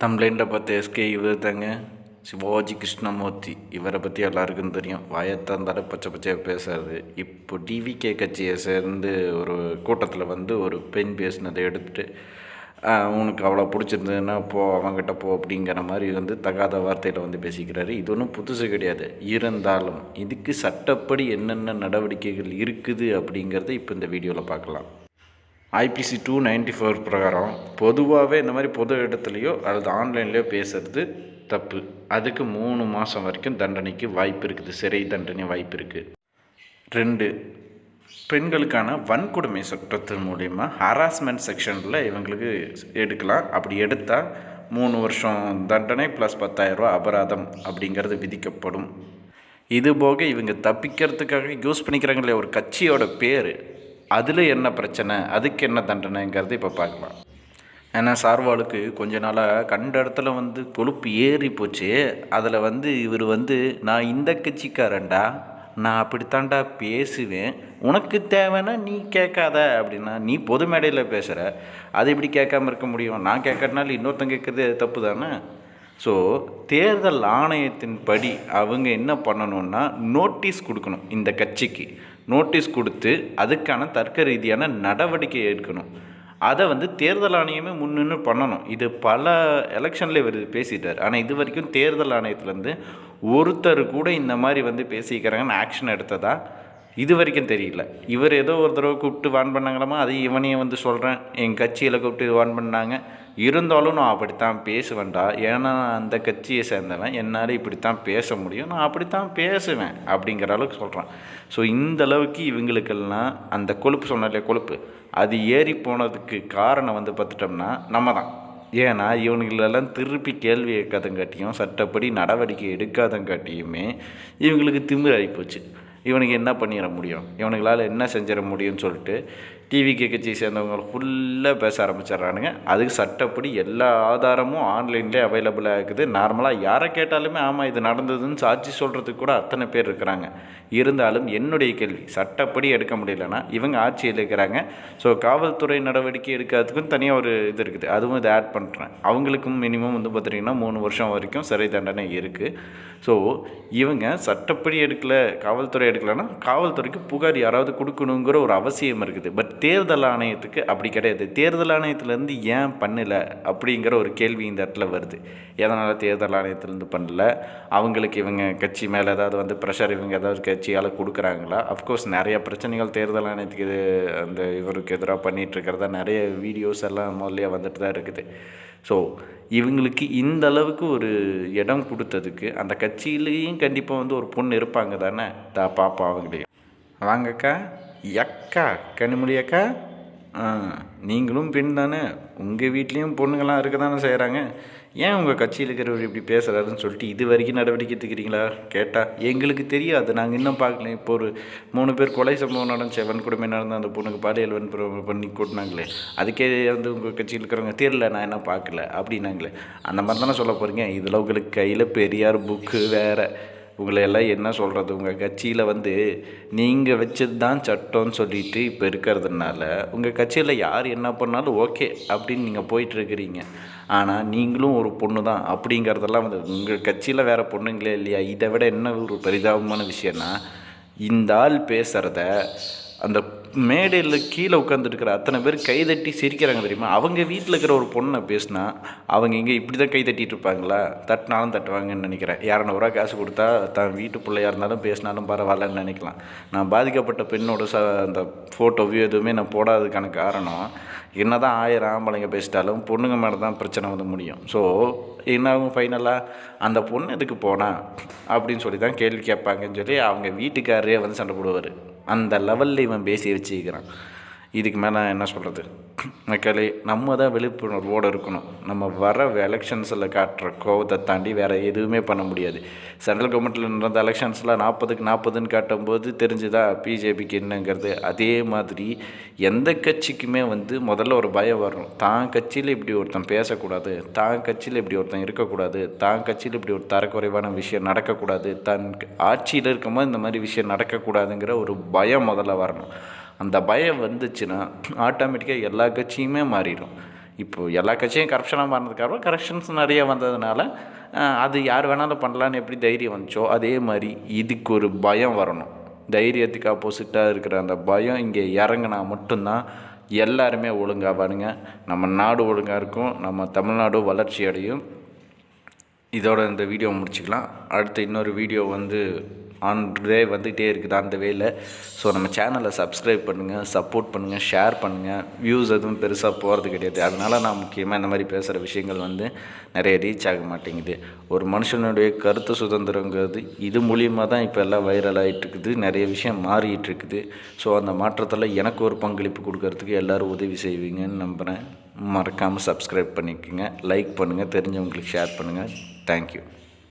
தம்ப்ளைண்டில் பார்த்த எஸ்கே இவர் தாங்க சிவாஜி கிருஷ்ணமூர்த்தி. இவரை பற்றி எல்லாருக்கும் தெரியும். வாயத்தாந்தாலும் பச்சை பச்சையாக பேசுறது இப்போ டிவிகே கட்சியை சேர்ந்து ஒரு கூட்டத்தில் வந்து ஒரு பெண் பேசினதை எடுத்துட்டு உனக்கு அவ்வளோ பிடிச்சிருந்ததுன்னா போ அவங்ககிட்ட போ அப்படிங்கிற மாதிரி வந்து தகாத வார்த்தையில் வந்து பேசிக்கிறாரு. இது ஒன்றும் புதுசு கிடையாது. இருந்தாலும் இதுக்கு சட்டப்படி என்னென்ன நடவடிக்கைகள் இருக்குது அப்படிங்கிறத இப்போ இந்த வீடியோவில் பார்க்கலாம். ஐபிசி டூ நைன்டி ஃபோர் பிரகாரம் பொதுவாகவே இந்த மாதிரி பொது இடத்துலையோ அல்லது ஆன்லைன்லேயோ பேசுறது தப்பு. அதுக்கு மூணு மாதம் வரைக்கும் தண்டனைக்கு வாய்ப்பு இருக்குது. சிறை தண்டனை வாய்ப்பு இருக்குது ரெண்டு பெண்களுக்கான வன்கொடுமை சட்டத்தின் மூலிமா ஹராஸ்மெண்ட் செக்ஷனில் இவங்களுக்கு எடுக்கலாம். அப்படி எடுத்தால் மூணு வருஷம் தண்டனை ப்ளஸ் பத்தாயிரரூபா அபராதம் அப்படிங்கிறது விதிக்கப்படும். இது போக இவங்க தப்பிக்கிறதுக்காக யூஸ் பண்ணிக்கிறாங்களே ஒரு கட்சியோட பேர். அதில் என்ன பிரச்சனை? அதுக்கு என்ன தண்டனைங்கிறது இப்போ பார்க்கலாம். ஏன்னா சார்வாளுக்கு கொஞ்ச நாளாக கண்ட இடத்துல வந்து கொழுப்பு ஏறி போச்சு. அதில் வந்து இவர் வந்து நான் இந்த கட்சிக்காரன்டா நான் அப்படித்தான்டா பேசுவேன். உனக்கு தேவைன்னா நீ கேட்காத அப்படின்னா நீ பொது மேடையில் பேசுகிற அது எப்படி கேட்காம இருக்க முடியும்? நான் கேட்கறதுனால இன்னொருத்தன் கேட்குறது தப்பு தானே? ஸோ தேர்தல் ஆணையத்தின் படி அவங்க என்ன பண்ணணும்னா நோட்டீஸ் கொடுக்கணும் இந்த கட்சிக்கு. நோட்டீஸ் கொடுத்து அதுக்கான தர்க்க ரீதியான நடவடிக்கை எடுக்கணும். அதை வந்து தேர்தல் ஆணையமே முன்னின்று பண்ணணும். இது பல எலெக்ஷன்லேயே வருது பேசிட்டார். ஆனால் இது வரைக்கும் தேர்தல் ஆணையத்துலேருந்து ஒருத்தர் கூட இந்த மாதிரி வந்து பேசிக்கிறாங்கன்னு ஆக்ஷன் எடுத்ததா? இது வரைக்கும் தெரியல. இவர் ஏதோ ஒரு தடவை கூப்பிட்டு வான் பண்ணாங்களாமா? அது இவனையே வந்து சொல்கிறேன் என் கட்சியில் கூப்பிட்டு வான் பண்ணாங்க. இருந்தாலும் நான் அப்படித்தான் பேசுவேன்டா. ஏன்னா நான் அந்த கட்சியை சேர்ந்தவன் என்னால் இப்படித்தான் பேச முடியும். நான் அப்படித்தான் பேசுவேன் அப்படிங்கிற அளவுக்கு சொல்கிறான் ஸோ இந்த அளவுக்கு இவங்களுக்கெல்லாம் அந்த கொழுப்பு சொன்னாலே கொழுப்பு? அது ஏறி போனதுக்கு காரணம் வந்து பார்த்துட்டோம்னா நம்ம தான். ஏன்னா இவனுங்களெல்லாம் திருப்பி கேள்வி கேட்காதங்காட்டியும் சட்டப்படி நடவடிக்கை எடுக்காதங்காட்டியுமே இவங்களுக்கு திமிர் ஆகிப்போச்சு. இவனுக்கு என்ன பண்ணிட முடியும்? இவனுங்களால் என்ன செஞ்சிட முடியும்னு சொல்லிட்டு டிவிகே கட்சியை சேர்ந்தவங்க ஃபுல்லாக பேச ஆரம்பிச்சிடுறானுங்க. அதுக்கு சட்டப்படி எல்லா ஆதாரமும் ஆன்லைன்லேயே அவைலபிளாக இருக்குது. நார்மலாக யாரை கேட்டாலுமே ஆமாம் இது நடந்ததுன்னு சாட்சி சொல்கிறதுக்கு கூட அத்தனை பேர் இருக்கிறாங்க. இருந்தாலும் என்னுடைய கேள்வி சட்டப்படி எடுக்க முடியலன்னா இவங்க ஆட்சியில் இருக்கிறாங்க. ஸோ காவல்துறை நடவடிக்கை எடுக்கிறதுக்கும் தனியாக ஒரு இது இருக்குது. அதுவும் இதை ஆட் பண்ணுறேன் அவங்களுக்கும் மினிமம் வந்து பார்த்திங்கன்னா மூணு வருஷம் வரைக்கும் சிறை தண்டனை இருக்குது ஸோ இவங்க சட்டப்படி எடுக்கலை காவல்துறை எடுக்கலைன்னா காவல்துறைக்கு புகார் யாராவது கொடுக்கணுங்கிற ஒரு அவசியம் இருக்குது. பட் தேர்தல் ஆணையத்துக்கு அப்படி கிடையாது. தேர்தல் ஆணையத்துலேருந்து ஏன் பண்ணல அப்படிங்கிற ஒரு கேள்வி இந்த இடத்துல வருது. எதனால் தேர்தல் ஆணையத்துலேருந்து பண்ணல? அவங்களுக்கு இவங்க கட்சி மேலே ஏதாவது வந்து ப்ரெஷர் இவங்க ஏதாவது கட்சியால் கொடுக்குறாங்களா? அஃப்கோர்ஸ் நிறைய பிரச்சனைகள் தேர்தல் ஆணையத்துக்கு இது அந்த இவருக்கு எதிராக பண்ணிகிட்ருக்கிறதா நிறைய வீடியோஸ் எல்லாம் முதல்லையே வந்துட்டு தான் இருக்குது. ஸோ இவங்களுக்கு இந்த அளவுக்கு ஒரு இடம் கொடுத்ததுக்கு அந்த கட்சியிலையும் கண்டிப்பாக வந்து ஒரு பொண்ணு இருப்பாங்க தானே? தா பாப்பா அவங்களையும். வாங்கக்கா அக்கா கனிமொழி அக்கா? ஆ நீங்களும் பெண் தானே. உங்கள் வீட்லேயும் பொண்ணுங்கள்லாம் இருக்க தானே செய்கிறாங்க ஏன் உங்கள் கட்சியில் இருக்கிறவர் இப்படி பேசுகிறாருன்னு சொல்லிட்டு இது வரைக்கும் நடவடிக்கை எடுத்துக்கிறீங்களா? கேட்டால் எங்களுக்கு தெரியாது. நாங்கள் இன்னும் பார்க்கல. இப்போ ஒரு மூணு பேர் கொலை சம்பவம் நடந்துச்சு. வன்கொடுமை நடந்த அந்த பொண்ணுக்கு பாலியல் வன்புணர்வு பண்ணி கூட்டினாங்களே. அதுக்கே வந்து உங்கள் கட்சியில் இருக்கிறவங்க தெரியல நான் என்ன பார்க்கல. அப்படின்னாங்களே. அந்த மாதிரி தானே சொல்ல போகிறீங்க இதில் உங்களுக்கு கையில் பெரியார் புக்கு வேறு. உங்களை எல்லாம் என்ன சொல்கிறது உங்கள் கட்சியில் வந்து நீங்கள் வச்சது தான் சட்டம்னு சொல்லிட்டு இப்போ இருக்கிறதுனால உங்கள் கட்சியில் யார் என்ன பண்ணாலும் ஓகே அப்படின்னு நீங்கள் போயிட்டுருக்கிறீங்க. ஆனால் நீங்களும் ஒரு பொண்ணு தான் அப்படிங்கிறதெல்லாம் வந்து உங்கள் கட்சியில் வேறு பொண்ணுங்களே இல்லையா? இதை விட என்ன ஒரு பரிதாபமான விஷயம்னா இந்த ஆள் பேசுகிறத அந்த மேடையில் கீழே உட்காந்துருக்கிற அத்தனை பேர் கைதட்டி சிரிக்கிறாங்க தெரியுமா? அவங்க வீட்டில் இருக்கிற ஒரு பொண்ணை பேசினா அவங்க இங்கே இப்படி தான் கை தட்டிகிட்டு இருப்பாங்களா? தட்டினாலும் தட்டுவாங்கன்னு நினைக்கிறேன். இரநூறுவா காசு கொடுத்தா தான் வீட்டு பிள்ளையா இருந்தாலும் பேசினாலும் பரவாயில்லன்னு நினைக்கலாம். நான் பாதிக்கப்பட்ட பெண்ணோட ச அந்த ஃபோட்டோவையோ எதுவுமே நான் போடாததுக்கான காரணம் என்ன தான் ஆயிரம் ஆம்பளைங்க பேசிட்டாலும் பொண்ணுங்க மேலே தான் பிரச்சனை வந்து முடியும். ஸோ என்னாகும் ஃபைனலாக அந்த பொண்ணு எதுக்கு போனா? அப்படின்னு சொல்லி தான் கேள்வி கேட்பாங்கன்னு சொல்லி அவங்க வீட்டுக்காரரே வந்து சண்டை போடுவார். அந்த லெவலில் இவன் பேசி வச்சுக்கிறான் இதுக்கு மேலே என்ன சொல்கிறது? மக்களே நம்ம தான் விழிப்புணர்வோடு இருக்கணும். நம்ம வர எலெக்ஷன்ஸில் காட்டுற கோவத்தை தாண்டி வேறு எதுவுமே பண்ண முடியாது. சென்ட்ரல் கவர்மெண்ட்டில் நடந்த எலெக்ஷன்ஸில் நாற்பதுக்கு நாற்பதுன்னு காட்டும்போது தெரிஞ்சுதா பிஜேபிக்கு என்னங்கிறது? அதே மாதிரி எந்த கட்சிக்குமே வந்து முதல்ல ஒரு பயம் வரும் தான் கட்சியில் இப்படி ஒருத்தன் பேசக்கூடாது தான் கட்சியில் இப்படி ஒருத்தன் இருக்கக்கூடாது தான் கட்சியில் இப்படி ஒரு தரக்குறைவான விஷயம் நடக்கக்கூடாது தன் ஆட்சியில் இருக்கும்போது இந்த மாதிரி விஷயம் நடக்கக்கூடாதுங்கிற ஒரு பயம் முதல்ல வரணும். அந்த பயம் வந்துச்சுன்னா ஆட்டோமேட்டிக்காக எல்லா கட்சியுமே மாறிடும். இப்போது எல்லா கட்சியும் கரப்ஷனாக மாறினதுக்கப்புறம் கரெக்ஷன்ஸ் நிறைய வந்ததுனால அது யார் வேணாலும் பண்ணலான்னு எப்படி தைரியம் வந்துச்சோ அதே மாதிரி இதுக்கு ஒரு பயம் வரணும். தைரியத்துக்கு ஆப்போசிட்டாக இருக்கிற அந்த பயம் இங்கே இறங்குனா மட்டும்தான் எல்லாருமே ஒழுங்காவானுங்க நம்ம நாடு ஒழுங்காக இருக்கும் நம்ம தமிழ்நாடு வளர்ச்சி அடையும். இதோட இந்த வீடியோ முடிச்சுக்கலாம். அடுத்து இன்னொரு வீடியோ வந்து ஆன் டே வந்துகிட்டே இருக்குது அந்த வேல. ஸோ நம்ம சேனலை சப்ஸ்கிரைப் பண்ணுங்கள் சப்போர்ட் பண்ணுங்கள் ஷேர் பண்ணுங்கள் வியூஸ் எதுவும் பெருசாக போகிறது கிடையாது. அதனால் நான் முக்கியமாக இந்த மாதிரி பேசுகிற விஷயங்கள் வந்து நிறைய ரீச் ஆக மாட்டேங்குது. ஒரு மனுஷனுடைய கருத்து சுதந்திரங்கிறது இது மூலியமாக தான் இப்போ எல்லாம் வைரல் ஆகிட்டு இருக்குது நிறைய விஷயம் மாறிட்டு இருக்குது ஸோ அந்த மாற்றத்தில் எனக்கு ஒரு பங்களிப்பு கொடுக்கறதுக்கு எல்லோரும் உதவி செய்வீங்கன்னு நம்புகிறேன் மறக்காமல் சப்ஸ்கிரைப் பண்ணிக்கோங்க. லைக் பண்ணுங்கள் தெரிஞ்சவங்களுக்கு ஷேர் பண்ணுங்கள் தேங்க்யூ